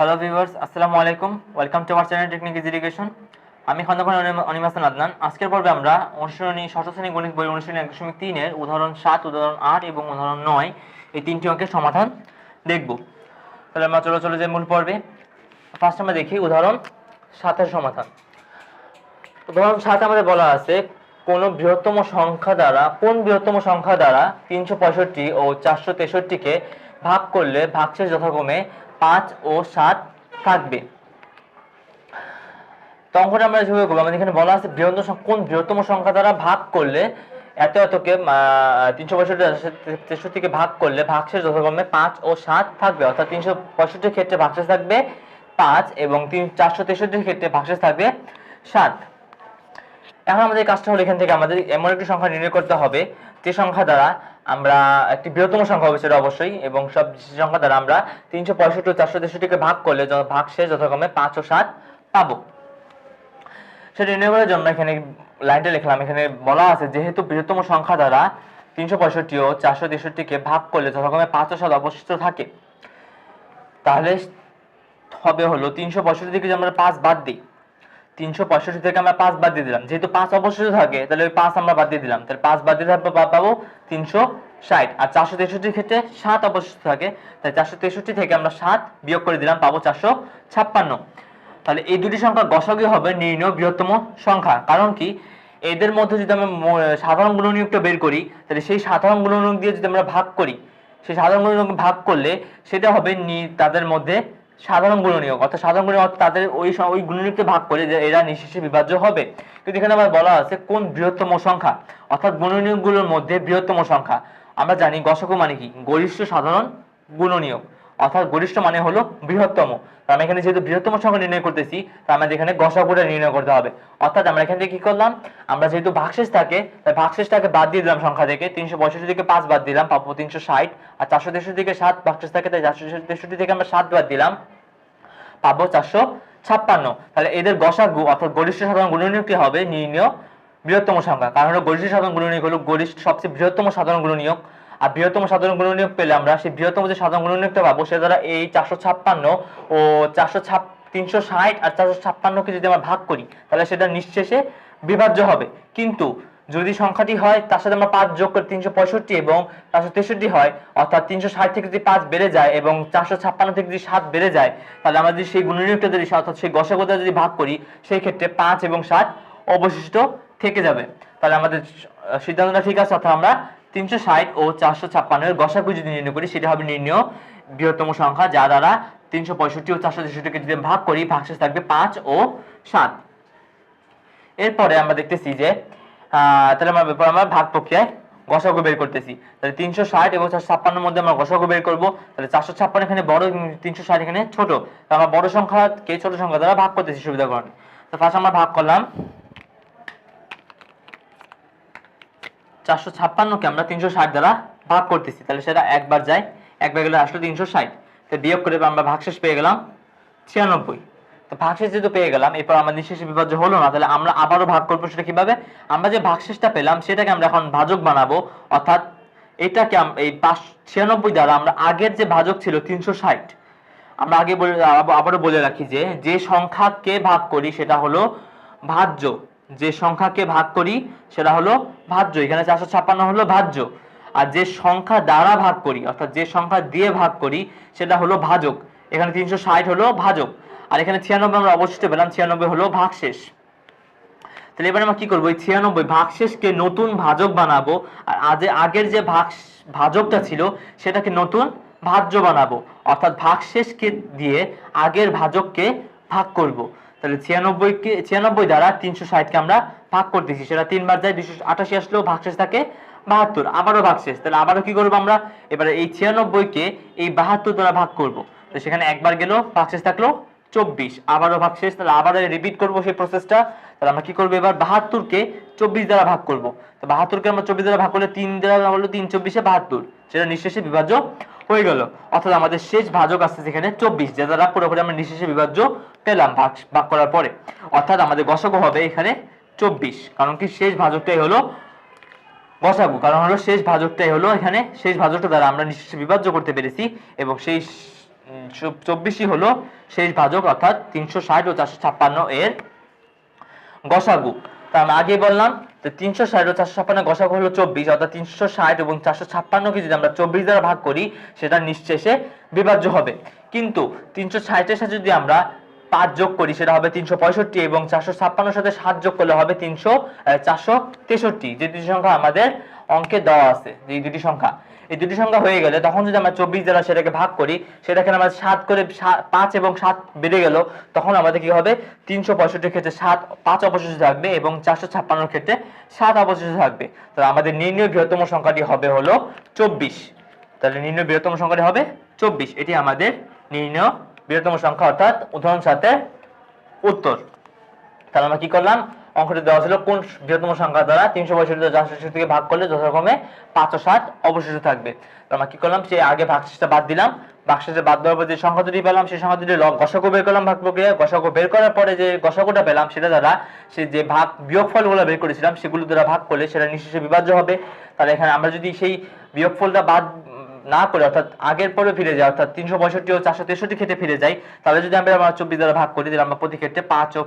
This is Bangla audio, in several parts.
হ্যালো ভিউয়ার্স আসসালামু আলাইকুম। Welcome to our channel technique education আমি খন্দকার অনিমাসন আদনান। আজকের পর্বে আমরা অনুশীলনী ষষ্ঠ শ্রেণি গণিত বই অনুশীলনী এক দশমিক তিনের উদাহরণ সাত, উদাহরণ আট এবং উদাহরণ নয় এই তিনটি অঙ্কের সমাধান দেখব। তাহলে আমরা চলো চলে যাই মূল পর্বে। ফার্স্ট আমরা দেখি উদাহরণ সাতের সমাধান। উদাহরণ সাত আমাদের বলা আছে, কোন বৃহত্তম সংখ্যা দ্বারা কোন বৃহত্তম সংখ্যা দ্বারা তিনশো পঁয়ষট্টি ও চারশো তেষট্টিকে ভাগ করলে ভাগশেষ যথাক্রমে পাঁচ ও সাত থাকবে। তো অঙ্কটা আমরা যেভাবে করব, আমাদের এখানে বলা আছে বৃহত্তম কোন বৃহত্তম সংখ্যা দ্বারা ভাগ করলে এত এতকে তিনশো পঁয়ষট্টি তেষট্টিকে ভাগ করলে ভাগশেষ যথাক্রমে পাঁচ ও সাত থাকবে, অর্থাৎ তিনশো পঁয়ষট্টির ক্ষেত্রে ভাগশেষ থাকবে পাঁচ এবং তিন, চারশো তেষট্টির ক্ষেত্রে ভাগশেষ থাকবে সাত। এখন আমাদের কাজটা হলো এখান থেকে আমাদের এমন একটি সংখ্যা নির্ণয় করতে হবে, যে সংখ্যা দ্বারা আমরা একটি বৃহত্তম সংখ্যা হবে সেটা অবশ্যই, এবং সব সংখ্যা দ্বারা আমরা তিনশো পঁয়ষট্টি চারশো তেষট্টিকে ভাগ করলে ভাগ শেষ যথাক্রমে পাঁচ ও সাত পাবো। সেটা নির্ণয় করার জন্য এখানে লাইনটা লিখলাম। এখানে বলা আছে, যেহেতু বৃহত্তম সংখ্যা দ্বারা তিনশো পঁয়ষট্টি ও চারশো তেষট্টিকে ভাগ করলে যথাক্রমে পাঁচ ও সাত অবশিষ্ট থাকে, তাহলে হবে হলো তিনশো পঁয়ষট্টি থেকে যদি আমরা পাঁচ বাদ দিই তিনশো পঁয়ষট্টি থেকে আমরা পাঁচ বাদ দিয়ে দিলাম। যেহেতু পাঁচ অবশিষ্ট থাকে, তাহলে ওই পাঁচ আমরা বাদ দিয়ে দিলাম। তাহলে পাঁচ বাদ দিয়ে পাবো তিনশো ষাট। আর চারশো তেষট্টির ক্ষেত্রে সাত অবশিষ্ট থাকে। তাই চারশো তেষট্টি থেকে আমরা সাত বিয়োগ করে দিলাম, পাবো চারশো ছাপ্পান্ন। তাহলে এই দুটি সংখ্যা গসাগি হবে নির্ণয় বৃহত্তম সংখ্যা। কারণ কি? এদের মধ্যে যদি আমরা সাধারণ গুণনীয়কটা বের করি, তাহলে সেই সাধারণ গুণনীয়ক দিয়ে যদি আমরা ভাগ করি, সেই সাধারণ গুণনীয়ক ভাগ করলে সেটা হবে তাদের মধ্যে সাধারণ গুণনীয়ক অর্থাৎ সাধারণ গুণনীয়ক তাদের ওই ওই গুণনীয়ককে ভাগ করে যে এরা নিঃশেষে বিভাজ্য হবে। কিন্তু এখানে আবার বলা আছে কোন বৃহত্তম সংখ্যা? অর্থাৎ গুণনীয়কগুলোর মধ্যে বৃহত্তম সংখ্যা। আমরা জানি গসক মানে কি? গরিষ্ঠ সাধারণ গুণনীয়ক। অর্থাৎ গরিষ্ঠ মানে হলো বৃহত্তম। তো আমরা এখানে যেহেতু বৃহত্তম সংখ্যা নির্ণয় করতেছি তো আমাদের এখানে গসাগুটা নির্ণয় করতে হবে। অর্থাৎ আমরা এখান থেকে কি করলাম? আমরা যেহেতু ভাগশেষ থাকে, তাই ভাগশেষটাকে বাদ দিয়ে দিলাম সংখ্যা থেকে। তিনশো পঁয়ষট্টি থেকে পাঁচ বাদ দিলাম, পাবো তিনশো ষাট। আর চারশো তেষট্টি থেকে সাত ভাগশেষ থাকে, তাই চারশো তেষট্টি থেকে আমরা সাত বাদ দিলাম, পাবো চারশো ছাপ্পান্ন। তাহলে এদের গসাগু, অর্থাৎ গরিষ্ঠ সাধারণ গুণনীয় কি হবে? নির্ণয় বৃহত্তম সংখ্যা। কারণ হলো গরিষ্ঠ সাধারণ গুণনীয়ক হলো গরিষ্ঠ সবচেয়ে বৃহত্তম সাধারণ গুণনীয়ক আর বৃহত্তম সাধারণ গুণনীয়ক পেলে আমরা সেই বৃহত্তম যে সাধারণ গুণনীয়কটা পাবো সে দ্বারা এই চারশো ছাপ্পান্ন ও চারশো ছাপ তিনশো ষাট আর চারশো ছাপ্পান্নকে যদি আমরা ভাগ করি, তাহলে সেটা নিঃশেষে বিভাজ্য হবে। কিন্তু যদি সংখ্যাটি হয়, তার সাথে আমরা পাঁচ যোগ করে তিনশো পঁয়ষট্টি এবং চারশো তেষট্টি হয়, অর্থাৎ তিনশো ষাট থেকে যদি পাঁচ বেড়ে যায় এবং চারশো ছাপ্পান্ন থেকে যদি সাত বেড়ে যায়, তাহলে আমরা যদি সেই গুণনীয়কটা যদি অর্থাৎ সেই গসাগতা যদি ভাগ করি, সেই ক্ষেত্রে পাঁচ এবং সাত অবশিষ্ট থেকে যাবে। তাহলে আমাদের সিদ্ধান্তটা ঠিক আছে, অর্থাৎ আমরা তিনশো ষাট ও চারশো ছাপ্পান্নের নির্ণয় করি, সেটা হবে নির্ণয় বৃহত্তম সংখ্যা, যা দ্বারা তিনশো পঁয়ষট্টি ও যদি ভাগ করি, ভাগশেষ থাকবে ও আমরা দেখতেছি যে তাহলে আমরা ব্যাপার আমরা ভাগ প্রক্রিয়ায় গসাগু বের করতেছি। তাহলে তিনশো ষাট এবং চারশো ছাপ্পান্নের মধ্যে আমরা গসাগু বের করব। তাহলে চারশো ছাপ্পান্ন এখানে বড় তিনশো ষাট এখানে ছোট। আমরা বড় সংখ্যাকে ছোট সংখ্যা দ্বারা ভাগ করতেছি সুবিধা কারণে তো ফার্স্ট আমরা ভাগ করলাম চারশো ছাপ্পান্নকে আমরা তিনশো ষাট দ্বারা ভাগ করতেছি। তাহলে সেটা একবার যায়, একবার গেলে আসলো তিনশো ষাট। তো বিয়োগ করে আমরা ভাগশেষ পেয়ে গেলাম ছিয়ানব্বই। তো ভাগশেষ যেহেতু পেয়ে গেলাম, এরপর আমার নিঃশেষে বিভাজ্য হলো না, তাহলে আমরা আবারও ভাগ করব সেটা কীভাবে? আমরা যে ভাগশেষটা পেলাম, সেটাকে আমরা এখন ভাজক বানাবো। অর্থাৎ এটাকে এই পাঁচ, ছিয়ানব্বই দ্বারা আমরা আগের যে ভাজক ছিল তিনশো ষাট, আমরা আগে বলে আবারও বলে রাখি যে যে সংখ্যাকে ভাগ করি সেটা হলো ভাজ্য। যে সংখ্যাকে ভাগ করি, সেটা হলো ভাজ্য। এখানে চারশো ছাপ্পান্ন হলো ভাজ্য। আর যে সংখ্যা দ্বারা ভাগ করি, অর্থাৎ যে সংখ্যা দিয়ে ভাগ করি, সেটা হলো ভাজক। এখানে তিনশো ষাট হলো ভাজক। আর এখানে ছিয়ানব্বই আমরা অবশিষ্ট পেলাম, ছিয়ানব্বই হলো ভাগশেষ। তাহলে এবার আমরা কি করব? এই ছিয়ানব্বই ভাগশেষকে নতুন ভাজক বানাবো, আর আজ আগের যে ভাগ ভাজকটা ছিল, সেটাকে নতুন ভাজ্য বানাবো। অর্থাৎ ভাগশেষকে দিয়ে আগের ভাজককে ভাগ করব। তাহলে ছিয়ানব্বইকে ছিয়ানব্বই দ্বারা তিনশো ষাটকে আমরা ভাগ করতেছি সেটা তিনবার যায় দুশো আটাশি আসলেও ভাগশেষ থাকে বাহাত্তর, আবারও ভাগশেষ। তাহলে আবারও কি করব আমরা? এবারে এই ছিয়ানব্বইকে এই বাহাত্তর দ্বারা ভাগ করব। তো সেখানে একবার গেল ভাগশেষ থাকল চব্বিশ। আবারও ভাগ শেষ, তাহলে আবারও রিপিট করব সেই প্রসেসটা তাহলে আমরা কি করব এবার? বাহাত্তরকে চব্বিশ দ্বারা ভাগ করব। তো বাহাত্তরকে আমরা চব্বিশ দ্বারা ভাগ করলে তিন দ্বারা হলো তিন চব্বিশে বাহাত্তর। সেটা নিঃশেষে বিভাজ্য হয়ে গেল। অর্থাৎ আমাদের শেষ ভাজক আসছে সেখানে চব্বিশ, যা দ্বারা পুরোপুরি আমরা নিঃশেষে বিভাজ্য পেলাম ভাগ ভাগ করার পরে। অর্থাৎ আমাদের গসক হবে এখানে চব্বিশ। কারণ কি? শেষ ভাজকটাই হলো বসাবো কারণ হলো শেষ ভাজকটাই হলো এখানে শেষ ভাজকটা দ্বারা আমরা নিঃশেষে বিভাজ্য করতে পেরেছি এবং সেই চব্বিশই হলো শেষ ভাজক, অর্থাৎ তিনশো ষাট ও চারশো ছাপ্পান্ন এর গসাগু। তা আমি আগে বললাম, যে তিনশো ষাট ও চারশো ছাপ্পান্ন গসাগু হলো চব্বিশ, অর্থাৎ তিনশো ষাট এবং চারশো ছাপ্পান্নকে যদি আমরা চব্বিশ দ্বারা ভাগ করি, সেটা নিঃশেষে বিভাজ্য হবে। কিন্তু তিনশো ষাটের সাথে যদি আমরা পাঁচ যোগ করি, সেটা হবে তিনশো পঁয়ষট্টি এবং চারশো ছাপ্পান্নর সাথে সাত যোগ করলে হবে তিনশো চারশো তেষট্টি। যে দুটি সংখ্যা আমাদের অঙ্কে দেওয়া আছে, যে এই দুটি সংখ্যা। এই দুটি সংখ্যা হয়ে গেলে তখন যদি আমরা চব্বিশ দ্বারা সেটাকে ভাগ করি সেটাকে আমরা সাত করে পাঁচ এবং সাত বেড়ে গেল, তখন আমাদের কি হবে? তিনশো পঁয়ষট্টির ক্ষেত্রে সাত, পাঁচ অবশিষ্ট থাকবে এবং চারশো ছাপ্পান্নর ক্ষেত্রে সাত অবশিষ্ট থাকবে। তো আমাদের নির্ণয় বৃহত্তম সংখ্যাটি হবে হলো চব্বিশ। তাহলে নির্ণয় বৃহত্তম সংখ্যাটি হবে চব্বিশ। এটি আমাদের নির্ণয় বৃহত্তম সংখ্যা, অর্থাৎ উদাহরণ সাথে উত্তর। তাহলে আমরা কি করলাম? অঙ্কটি দেওয়া ছিল কোন বৃহত্তম সংখ্যা দ্বারা? তিনশো পঁয়ষট্টি চারশো থেকে ভাগ করলে যথাক্রমে পাঁচ ও সাত অবশিষ্ট থাকবে। আমরা কি করলাম? সেই আগে ভাগশেষটা বাদ দিলাম। ভাগশেষে বাদ দেওয়ার পর যে সংখ্যা দুটি পেলাম, সেই সংখ্যা দুটি গসাগু বের করলাম ভাগ প্রক্রিয়া গসাগু বের করার পরে যে গসাগুটা পেলাম, সেটা দ্বারা সে যে ভাগ বিয়োগফলগুলো বের করেছিলাম, সেগুলো দ্বারা ভাগ করলে সেটা নিঃশেষে বিভাজ্য হবে। তাহলে এখানে আমরা যদি সেই বিয়োগফলটা বাদ না করে, অর্থাৎ আগের পরে ফিরে যায় অর্থাৎ তিনশো পঁয়ষট্টি ও চারশো তেষট্টি ক্ষেত্রে ফিরে যাই, তাহলে যদি আমরা আমরা চব্বিশ দ্বারা ভাগ করি, তাহলে আমরা প্রতি ক্ষেত্রে পাঁচ ও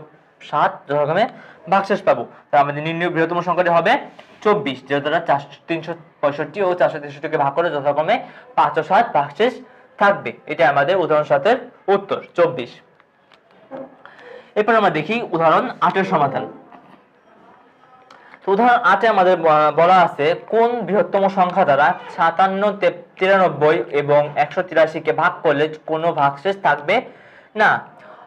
সাত যথাক্রমে ভাগশেষ পাবো। তাহলে আমাদের নির্ণয় বৃহত্তম সংখ্যাটি হবে চব্বিশ যে দ্বারা চারশো, তিনশো পঁয়ষট্টি ও চারশো তেষট্টিকে ভাগ করে যথাক্রমে পাঁচ ও সাত ভাগশেষ থাকবে। এটা আমাদের উদাহরণ সাতের উত্তর, চব্বিশ। এরপর আমরা দেখি উদাহরণ আটের সমাধান। উদাহরণ আটে আমাদের বলা আছে কোন বৃহত্তম সংখ্যা দ্বারা সাতান্ন তিরানব্বই এবং একশো তিরাশিকে ভাগ করলে কোনো ভাগশেষ থাকবে না।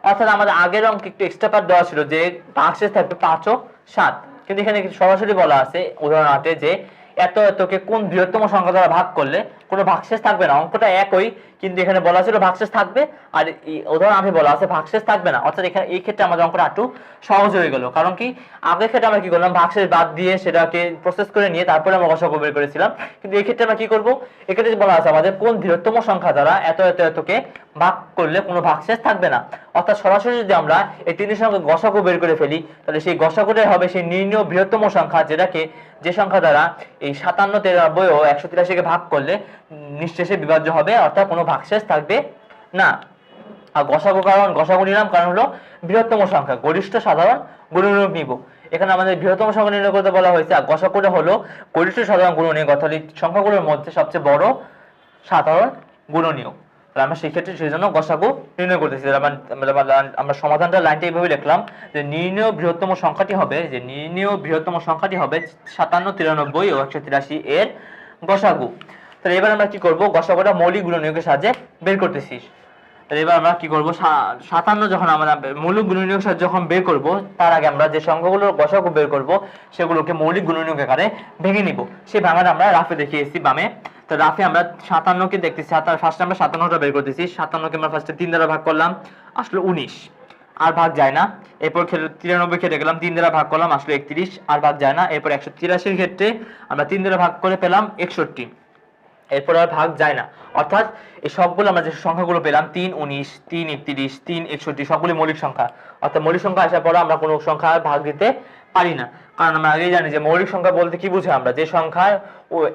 অর্থাৎ আমাদের আগের অঙ্কে একটু এক্সট্রা পার্ট দেওয়া ছিল যে পাঁচে থাকবে পাঁচ ও সাত। কিন্তু এখানে সরাসরি বলা আছে, উদাহরণ আটে যে এত এতকে কোন বৃহত্তম সংখ্যা দ্বারা ভাগ করলে কোনো ভাগশেষ থাকবে না, অঙ্কটা একই। কিন্তু এখানে বলা ছিল ভাগশেষ থাকবে, আর উদাহরণ আমি বলা আছে ভাগশেষ থাকবে না। অর্থাৎ এখানে এই ক্ষেত্রে আমাদের অঙ্কটা একটু সহজ হয়ে গেল। কারণ কি, আগের ক্ষেত্রে আমরা কি করলাম, ভাগশেষ বাদ দিয়ে সেটাকে প্রসেস করে নিয়ে তারপরে আমরা গসাগু বের করেছিলাম। কিন্তু এই ক্ষেত্রে আমরা কি করব এক্ষেত্রে বলা আছে আমাদের কোন বৃহত্তম সংখ্যা দ্বারা এত এত এতকে ভাগ করলে কোনো ভাগশেষ থাকবে না। অর্থাৎ সরাসরি যদি আমরা এই তিনটির সঙ্গে গসাগু বের করে ফেলি, তাহলে সেই গসাগুটাই হবে সেই নির্ণয় বৃহত্তম সংখ্যা, যেটাকে যে সংখ্যা দ্বারা এই সাতান্ন, তিরানব্বই ও একশো তিরাশিকে ভাগ করলে নিঃশেষে বিভাজ্য হবে, অর্থাৎ কোনো ভাগশেষ থাকবে না। আর গসাগু কারণ, গসাগু নিলাম কারণ হলো বৃহত্তম সংখ্যা, গরিষ্ঠ সাধারণ গুণনীয়ক নিব। এখানে আমাদের বৃহত্তম সংখ্যা নির্ণয় করতে বলা হয়েছে, আর গসাগুটা হলো গরিষ্ঠ সাধারণ গুণনীয়ক, অর্থাৎ সংখ্যাগুলোর মধ্যে সবচেয়ে বড় সাধারণ গুণনীয়ক। তাহলে আমরা সেক্ষেত্রে সেই জন্য গসাগু নির্ণয় করতেছি। আমরা সমাধানটা লাইনটা এইভাবে লিখলাম যে নির্ণয় বৃহত্তম সংখ্যাটি হবে, যে নির্ণয় বৃহত্তম সংখ্যাটি হবে সাতান্ন, তিরানব্বই ও একশো তিরাশি এর গসাগু। তাহলে এবার আমরা কি করব? গসাগুটা মৌলিক গুণনীয়কের সাহায্যে বের করতেছি। তাহলে এবার আমরা কি করব? সাতান্ন যখন আমরা মৌলিক গুণনীয়ক সাহায্যে যখন বের করব, তার আগে আমরা যে সংখ্যাগুলোর গসাগু বের করব, সেগুলোকে মৌলিক গুণনীয়ক আকারে ভেঙে নিব। সেই ভাঙাটা আমরা রাফে দেখিয়েছি বামে। তো রাফে আমরা সাতান্নকে দেখতেছি ফার্স্টে আমরা সাতান্নটা বের করতেছি। সাতান্নকে আমরা ফার্স্টে তিন দ্বারা ভাগ করলাম, আসলে উনিশ। আর ভাগ যায় না। এরপর খেলে তিরানব্বই খেটে গেলাম, তিন দ্বারা ভাগ করলাম, আসলে একত্রিশ। আর ভাগ যায় না। এরপর একশো তিরাশির ক্ষেত্রে আমরা তিন দ্বারা ভাগ করে পেলাম একষট্টি। এরপর আর ভাগ যায় না। অর্থাৎ এই সবগুলো আমরা যে সংখ্যাগুলো পেলাম, তিন, উনিশ, তিন, একত্রিশ, তিন, একষট্টি, সবগুলি মৌলিক সংখ্যা। অর্থাৎ মৌলিক সংখ্যা আসার পর আমরা কোনো সংখ্যা ভাগ দিতে পারি না। কারণ আমরা আগেই জানি যে মৌলিক সংখ্যা বলতে কি বুঝি আমরা? যে সংখ্যা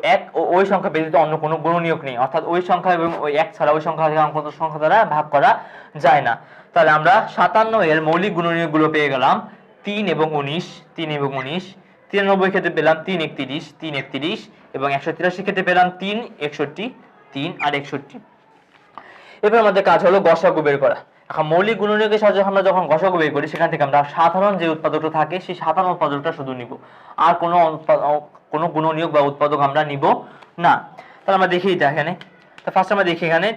এক ওই সংখ্যা ব্যতীত অন্য কোনো গুণনীয়ক নেই। অর্থাৎ ওই সংখ্যা এবং ওই এক ছাড়া ওই সংখ্যা কোনো সংখ্যা দ্বারা ভাগ করা যায় না। তাহলে আমরা সাতান্ন এর মৌলিক গুণনীয়কগুলো পেয়ে গেলাম। তিন এবং উনিশ, তিন এবং উনিশ, তিরানব্বই ক্ষেত্রে পেলাম তিন, একত্রিশ তিন, একত্রিশ এবং একশো তিরাশি ক্ষেত্রে পেলাম তিন, একষট্টি, তিন আর একষট্টি। এবার আমাদের কাজ হলো গসাগু বের করা। এখন মৌলিক গুণনীয়কের সাহায্যে আমরা যখন গসাগু বের করি, সেখান থেকে আমরা সাধারণ যে উৎপাদকটা থাকে, সেই সাধারণ উৎপাদকটা শুধু নিব। আর কোনো কোনো গুণনীয়ক বা উৎপাদক আমরা নিব না। তাহলে আমরা দেখি এটা এখানে। তো ফার্স্ট আমরা দেখি এখানে,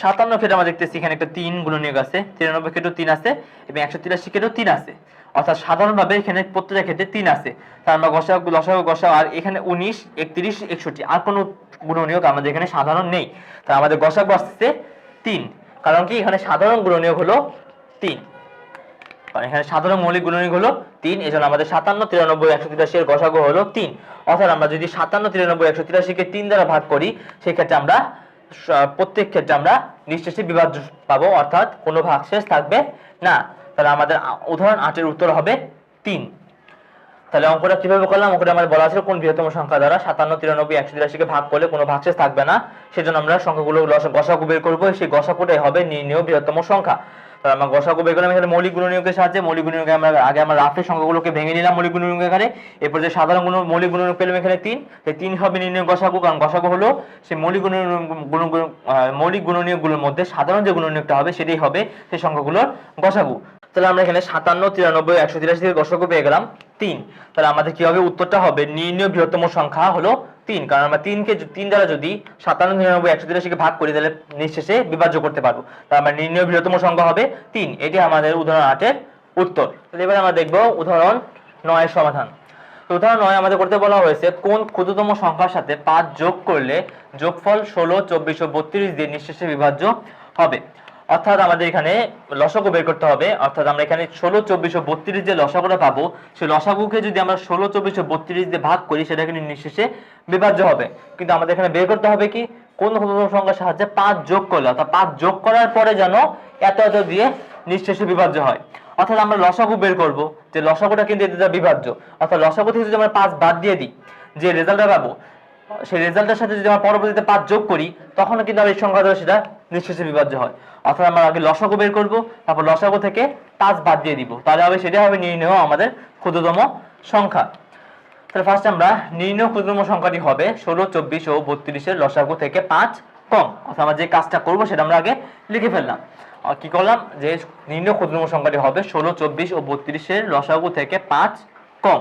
সাতান্ন ক্ষেত্রে আমরা দেখতেছি এখানে একটা তিন গুণনীয়ক আছে, তিরানব্বই ক্ষেত্রেও তিন আছে, এবং একশো তিরাশি ক্ষেত্রেও তিন আছে। অর্থাৎ সাধারণভাবে এখানে প্রত্যেকটা ক্ষেত্রে তিন আছে। তার আমরা গসা লসাগু গসা আর এখানে উনিশ, একত্রিশ, একষট্টি। আর কোনো গুণনীয়ক আমাদের এখানে সাধারণ নেই। তা আমাদের গসাগু আসছে তিন। কারণ কি? এখানে সাধারণ গুণনীয়ক হলো তিন। এখানে সাধারণ মৌলিক গুণনীয়ক হলো তিন। এজন্য আমাদের সাতান্ন, তিরানব্বই, একশো তিরাশি এর গসাগু হলো তিন। অর্থাৎ আমরা যদি সাতান্ন, তিরানব্বই, একশো তিরাশিকে তিন দ্বারা ভাগ করি সেই ক্ষেত্রে আমরা প্রত্যেক ক্ষেত্রে আমরা নিঃশেষে বিভাজ্য পাবো। অর্থাৎ কোনো ভাগশেষ থাকবে না। তাহলে আমাদের উদাহরণ আটের উত্তর হবে তিন। তাহলে অঙ্কটা কীভাবে করলাম? অঙ্কটা আমার বলা আছে কোন বৃহত্তম সংখ্যা দ্বারা সাতান্ন, তিরানব্বই, একশো তিরাশিকে ভাগ করলে কোনো ভাগশেষ থাকবে না। সেজন্য আমরা সংখ্যাগুলো গসাগু বের করব। সেই গসাকুটাই হবে নির্ণয় বৃহত্তম সংখ্যা। তাহলে আমরা গসাগু বের করলাম এখানে মৌলিক গুণনীয়কের সাহায্যে। মৌলিক গুণনীয়কে আমরা আগে আমরা রাফের সংখ্যাগুলোকে ভেঙে নিলাম মৌলিক গুণনীয়ক এখানে। এরপর যে সাধারণ গুণ, মৌলিক গুণনীয়ক পেলাম এখানে তিন। তাই তিন হবে নির্ণয় গসাগু, কারণ গসাগু হলো সেই মৌলিক গুণ, গুণ- মৌলিক গুণনীয়কগুলোর মধ্যে সাধারণ যে গুণনীয়কটা হবে সেটাই হবে সেই সংখ্যাগুলোর গসাগু। তাহলে আমরা এখানে সাতান্ন, তিরানব্বই, একশো তিরাশি থেকে গসাগু পেয়ে গেলাম তিন। তাহলে আমাদের কি হবে? উত্তরটা হবে নির্ণয় বৃহত্তম সংখ্যা হলো তিন। কারণ আমরা তিনকে তিন দ্বারা যদি সাতান্ন নিরানব্বই একশো তিরাশিকে ভাগ করি, তাহলে নিঃশেষে বিভাজ্য করতে পারব। তাহলে আমরা নির্ণয় বৃহত্তম সংখ্যা হবে তিন। এটি আমাদের উদাহরণ আটের উত্তর। তাহলে এবার আমরা দেখব উদাহরণ নয়ের সমাধান। উদাহরণ নয় আমাদের করতে বলা হয়েছে, কোন ক্ষুদ্রতম সংখ্যার সাথে পাঁচ যোগ করলে যোগফল ষোলো, চব্বিশ ও বত্রিশ দিয়ে নিঃশেষে বিভাজ্য হবে। অর্থাৎ আমাদের এখানে লসাগু বের করতে হবে। অর্থাৎ আমরা এখানে ষোলো, চব্বিশ ও বত্রিশ যে লসাগুটা পাবো, সেই লসাগুকে যদি আমরা ষোলো, চব্বিশ ও বত্রিশ দিয়ে ভাগ করি, সেটা কিন্তু নিঃশেষে বিভাজ্য হবে। কিন্তু আমাদের এখানে বের করতে হবে কি? কোন সংখ্যার সাহায্যে পাঁচ যোগ করলে, অর্থাৎ পাঁচ যোগ করার পরে যেন এত এত দিয়ে নিঃশেষে বিভাজ্য হয়। অর্থাৎ আমরা লসাগু বের করব, যে লসাগুটা কিন্তু দ্বারা বিভাজ্য। অর্থাৎ লসাগু থেকে যদি আমরা পাঁচ বাদ দিয়ে দিই, যে রেজাল্টটা পাবো, সেই রেজাল্টের সাথে যদি আমরা পরবর্তীতে পাঁচ যোগ করি, তখনও কিন্তু আর এই সংখ্যা দ্বারা সেটা নিঃশেষে বিভাজ্য হয়। অর্থাৎ আমরা আগে লসাগু বের করব, তারপর লসাগু থেকে পাঁচ বাদ দিয়ে দিব। তাহলে হবে সেটা হবে নির্ণয় আমাদের ক্ষুদ্রতম সংখ্যা। তাহলে ফার্স্ট আমরা নির্ণয় ক্ষুদ্রতম সংখ্যাটি হবে ষোলো, চব্বিশ ও বত্রিশের লসাগু থেকে পাঁচ কম। অর্থাৎ আমরা যে কাজটা করব সেটা আমরা আগে লিখে ফেললাম। কি করলাম? যে নির্ণয় ক্ষুদ্রতম সংখ্যাটি হবে ষোলো, চব্বিশ ও বত্রিশের লসাগু থেকে পাঁচ কম।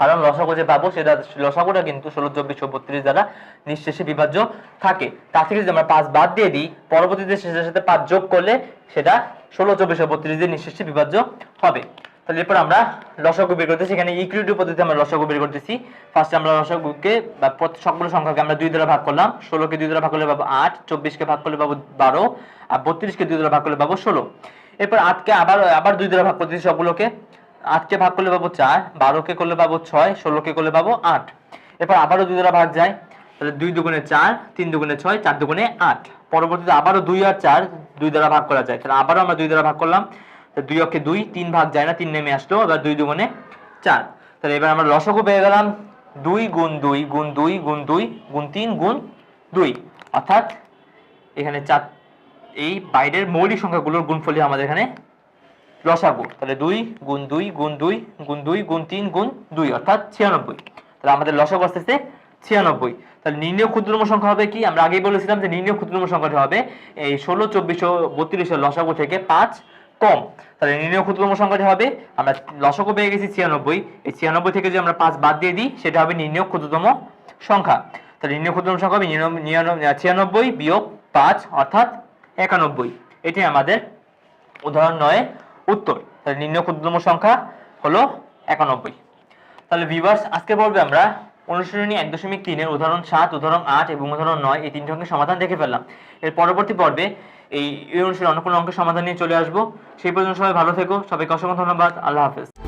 কারণ লসাগু যে পাবো সেটা লসাগুটা কিন্তু ষোলো, চব্বিশ বত্রিশ দ্বারা নিঃশেষে বিভাজ্য থাকে। তার থেকে যদি আমরা পাঁচ বাদ দিয়ে দিই, পরবর্তীতে শেষের সাথে পাঁচ যোগ করলে সেটা ষোলো, চব্বিশ বত্রিশ দিয়ে নিঃশেষে বিভাজ্য হবে। তাহলে এরপর আমরা লসাগু বের করতেছি। এখানে ইকুইলিটি পদ্ধতিতে আমরা লসাগু বের করতেছি। ফার্স্টে আমরা লসাগুকে বা সবগুলো সংখ্যাকে আমরা দুই দ্বারা ভাগ করলাম। ষোলোকে দুই দ্বারা ভাগ করলে পাবো আট, চব্বিশকে ভাগ করলে পাবো বারো, আর বত্রিশকে দুই দ্বারা ভাগ করলে পাবো ষোলো। এরপর আটকে আবার আবার দুই দ্বারা ভাগ করতেছি সবগুলোকে আটকে ভাগ করলে পাবো চার, বারোকে করলে পাবো ছয়, ষোলোকে করলে পাবো আট। এরপর আবারও দুই দ্বারা ভাগ যায়। তাহলে দুই দুগুণে চার, তিন দুগুণে ছয়, চার দুগুণে আট। পরবর্তীতে আবারও দুই আর চার দুই দ্বারা ভাগ করা যায়। তাহলে আবারও আমরা দুই দ্বারা ভাগ করলাম। দুই অক্ষে দুই, তিন ভাগ যায় না, তিন নেমে আসলো, এবার দুই দুগুণে চার। তাহলে এবার আমরা লসগু পেয়ে গেলাম। দুই গুণ দুই গুণ দুই গুণ দুই, গুণ তিন, গুণ দুই। অর্থাৎ এখানে চার, এই বাইরের মৌলিক সংখ্যাগুলোর গুণফলই আমাদের এখানে লসাগু তাহলে দুই গুণ দুই গুণ দুই গুণ দুই গুণ তিন গুণ দুই, অর্থাৎ ছিয়ানব্বই। তাহলে আমাদের লসাগু আসতেছে ছিয়ানব্বই। তাহলে নির্ণয় ক্ষুদ্রতম সংখ্যা হবে কি? আমরা আগেই বলেছিলাম যে নির্ণয় ক্ষুদ্রতম সংখ্যাটি হবে এই ষোলো, চব্বিশ ও বত্রিশের লসাগু থেকে পাঁচ কম। তাহলে নির্ণয় ক্ষুদ্রতম সংখ্যাটি হবে, আমরা লসাগু পেয়ে গেছি ছিয়ানব্বই। এই ছিয়ানব্বই থেকে যদি আমরা পাঁচ বাদ দিয়ে দিই, সেটা হবে নির্ণয় ক্ষুদ্রতম সংখ্যা। তাহলে নির্ণয় ক্ষুদ্রতম সংখ্যা হবে ছিয়ানব্বই বিয়োগ পাঁচ, অর্থাৎ একানব্বই। এটি আমাদের উদাহরণ নয়। উত্তর। তাহলে নিম্ন ক্ষুদ্রতম সংখ্যা হলো একানব্বই। তাহলে ভিভার্স আজকে পর্বে আমরা অনুশীলনী এক দশমিক তিনের উদাহরণ সাত, উদাহরণ আট এবং উদাহরণ নয় এই তিনটি অঙ্কের সমাধান দেখে ফেললাম। এর পরবর্তী পর্বে এই অনুশীলন অন্য কোনো অঙ্কের সমাধান নিয়ে চলে আসব। সেই পর্যন্ত সবাই ভালো থেকো। সবাইকে অসংখ্য ধন্যবাদ। আল্লাহ হাফেজ।